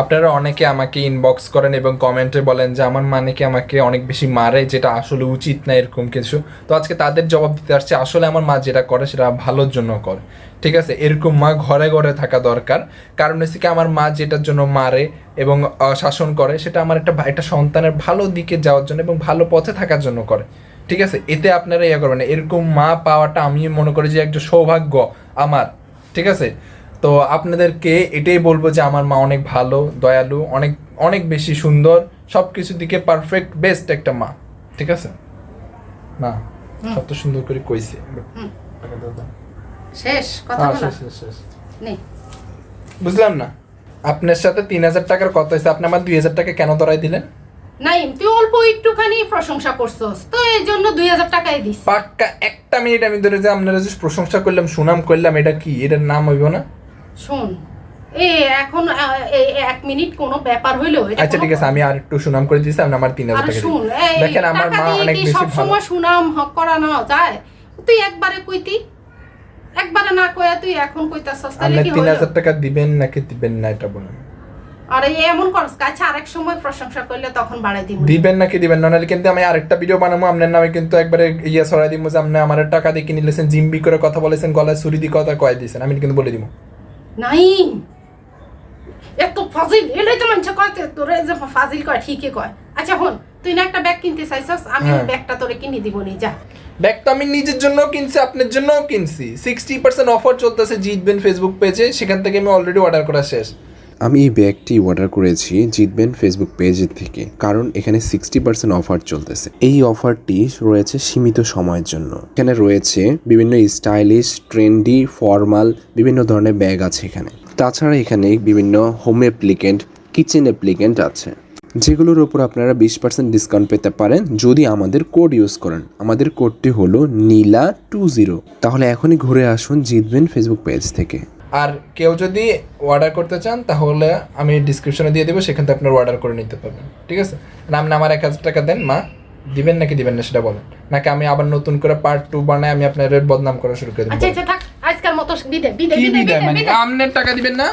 আপনারা অনেকে আমাকে ইনবক্স করেন এবং কমেন্টে বলেন যে, আমার মানে কি আমাকে অনেক বেশি মারে যেটা আসলে উচিত না? এরকম কিছু। তো আজকে তাদের জবাব দিতে আসছে, আসলে আমার মা যেটা করে সেটা ভালোর জন্য করে। ঠিক আছে? এরকম মা ঘরে ঘরে থাকা দরকার। কারণ হচ্ছে কি, আমার মা যেটার জন্য মারে এবং শাসন করে, সেটা আমার একটা একটা সন্তানের ভালো দিকে যাওয়ার জন্য এবং ভালো পথে থাকার জন্য করে। ঠিক আছে? এতে আপনারা ইয়ে করবেন এরকম মা পাওয়াটা আমি মনে করি যে, একটা সৌভাগ্য আমার। ঠিক আছে? তো আপনাদেরকে এটাই বলব যে আমার মা অনেক ভালো দয়ালু অনেক অনেক বেশি সুন্দর সব কিছু দিকে পারফেক্ট বেস্ট একটা মা ঠিক আছে? না সব তো সুন্দর করে কইছে। শেষ কথা হ্যাঁ, শেষ, শেষ। বুঝলাম না। আপনার সাথে তিন হাজার টাকার কত হয়েছে আপনি আমার দুই হাজার টাকা কেন ধরাই দিলেন? নাইম তুই অল্প একটুখানি প্রশংসা করছস তো এই জন্য দুই হাজার টাকাই দিস। পাক্কা একটা মিনিট আমি ধরে যে আপনারা যে প্রশংসা করলাম সুনাম করলাম এটা কি? এটার নাম হইব না? শোন এ এখন এক মিনিট কোনো ব্যাপার হইল আচ্ছা ঠিক আছে আমি আর একটু সুনাম করে আপনি আমার তিন হাজার আরে টাকা শুন দেখেন আমার মা অনেক বেশি ভালো। সবসময় সুনাম হক করানো যায়? তুই একবারে কইতি। একবারে না কইয়া তুই এখন কইতাছস তাহলে আপনি কি তিন হইল? হাজার টাকা দিবেন নাকি দিবেন না এটা বলেন। আরে এমন করস আচ্ছা আরেক সময় প্রশংসা করলে তখন বাড়াই দিব দিবেন নাকি দিবেন না নাহলে কিন্তু আমি আরেকটা ভিডিও বানাবো আপনার নামে কিন্তু একবারে ইয়ে ছড়াই দিব যে আপনি আমার টাকা দিয়ে কিনে নিলেছেন জিম্বি করে কথা বলেছেন গলায় ছুরি দিয়ে কথা কয় দিয়েছেন আমি কিন্তু বলে দিব নাই এত ফাজিল এলাই তো মানুষ কয় তোরে যে ফাজিল কয় ঠিকই কয়। আচ্ছা হন তুই না একটা ব্যাগ কিনতে চাইছস আমি। ব্যাগটা তোরে কিনে দিব নি যা। ব্যাগ তো আমি নিজের জন্য কিনছি আপনার জন্যও কিনছি। সিক্সটি পার্সেন্ট অফার চলতেছে জিতবেন ফেসবুক পেজে সেখান থেকে আমি অলরেডি অর্ডার করা শেষ। আমি এই ব্যাগটি অর্ডার করেছি জিতবেন ফেসবুক পেজের থেকে, কারণ এখানে সিক্সটি পার্সেন্ট অফার চলতেছে। এই অফারটি রয়েছে সীমিত সময়ের জন্য। এখানে রয়েছে বিভিন্ন স্টাইলিশ ট্রেন্ডি ফর্মাল বিভিন্ন ধরনের ব্যাগ আছে এখানে। তাছাড়া এখানে বিভিন্ন হোম অ্যাপ্লিকেন্ট কিচেন অ্যাপ্লিকেন্ট আছে। যেগুলোর উপর আপনারা বিশ পার্সেন্ট ডিসকাউন্ট পেতে পারেন যদি আমাদের কোড ইউজ করেন। আমাদের কোডটি হলো নীলা টু জিরো তাহলে এখনই ঘুরে আসুন জিতবেন ফেসবুক পেজ থেকে। আর কেউ যদি অর্ডার করতে চান তাহলে আমি ডিসক্রিপশনে দিয়ে দেবো সেখান থেকে আপনার অর্ডার করে নিতে পারবেন। ঠিক আছে? না আপনি আমার এক হাজার টাকা দেন মা। দিবেন নাকি দিবেন না সেটা বলেন। নাকি আমি আবার নতুন করে পার্ট টু বানাই আমি আপনার বদনাম করা শুরু করে দিচ্ছি দেবো? আচ্ছা থাক। আজকাল মতো বিদায় বিদায় বিদায় বিদে মানে? আপনার টাকা দিবেন না?